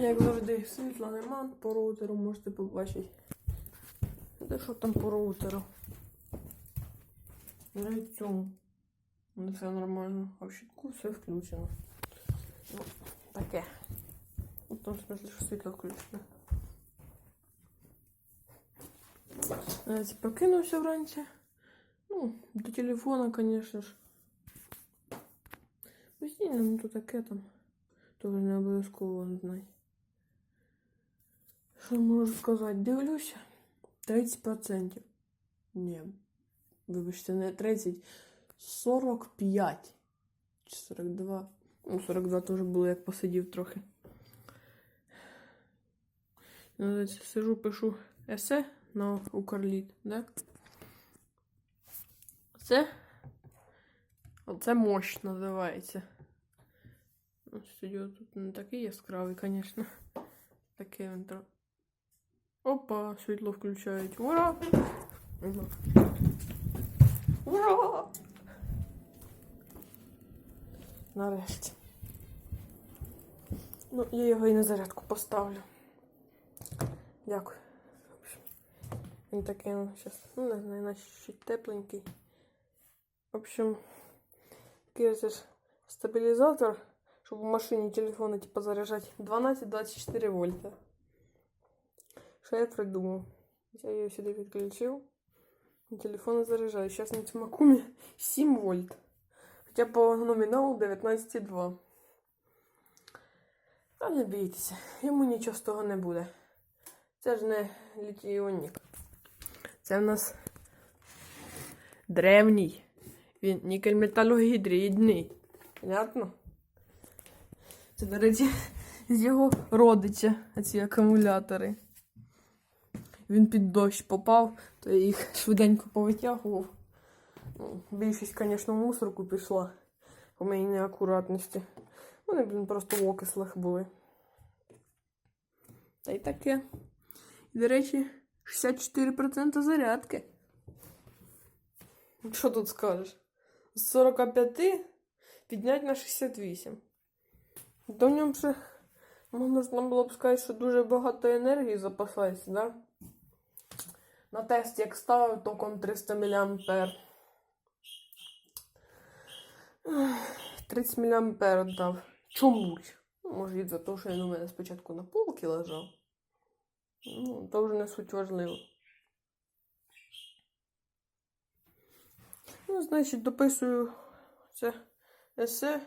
Як завжди, світла нема, по роутеру можете побачити. Де що там по роутеру? Навіть цьому. Не все нормально. А в щитку все включено. Ну, таке. В тому смысле, що світло включено. Я ці прокинувся вранці. Ну, до телефона, конечно ж. Постійно, ну то таке там. Тоже не обов'язково знати. Що можу сказати? Дивлюся. 30%. Ні. Вибачте, не 30. 45. Чи 42. Ну, 42 теж було, як посидів трохи. Ну, Сижу, пишу есе на Укрліт, да? Це. Оце мощ називається. Ну, Студіо тут не такий яскравий, звісно. Таке він тро... Опа, світло включають. Ура! Ура! Нарешті. Ну, я його і на зарядку поставлю. Дякую. В Він такий, ну, зараз, ну, не знаю, наче тепленький. В общем, такий стабілізатор, щоб у машині телефони типу, заряджати 12-24 вольта. Що я придумав? Я її сюди підключив. І телефон заряджаю. Зараз на цьому акумі 7 вольт. Хоча по номіналу 19,2. Та не бійтеся, йому нічого з того не буде. Це ж не літій-іонік. Це в нас древній. Він нікель-металогідридний. Понятно? Це, до речі, з його родича, ці акумулятори. Він під дощ попав, то я їх швиденько повитягував. Ну, Більшість, звісно, в мусорку пішла по моїй неакуратності. Вони, блін, просто в окислах були. Та й таке. І, до речі, 64% зарядки. Що тут скажеш? З 45 підняти на 68. До ньому ще можна було б сказати, що дуже багато енергії запасається, да? На тест як ставив током 300 мА. 30 мА дав. Чомусь. Ну, може, від за того, що він у мене спочатку на полки лежав. Ну, то вже не суть важливо. Ну, значить, дописую це есе.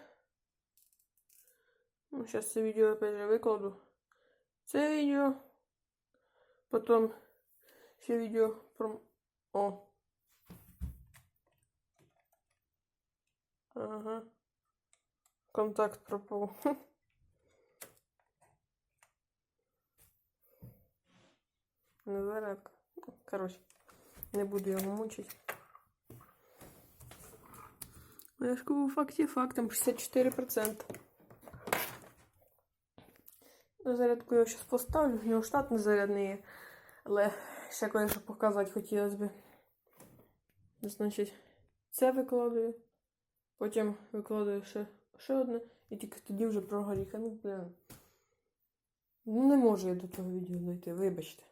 Ну, зараз це відео опять же викладу. Це відео. Потім ще відео про. О. Ага. Контакт пропав. Не зарядка. Коротше, не буду його мучити. Ну, Я ж кажу, факті фактом 64%. На зарядку я зараз поставлю, у нього штат не зарядний. Але ще кое-що показати хотілося б. Значить, це викладаю. Потім викладаю ще, ще одне. І тільки тоді вже про горіха. Ну, блін. Ну, не можу я до цього відео дойти, вибачте.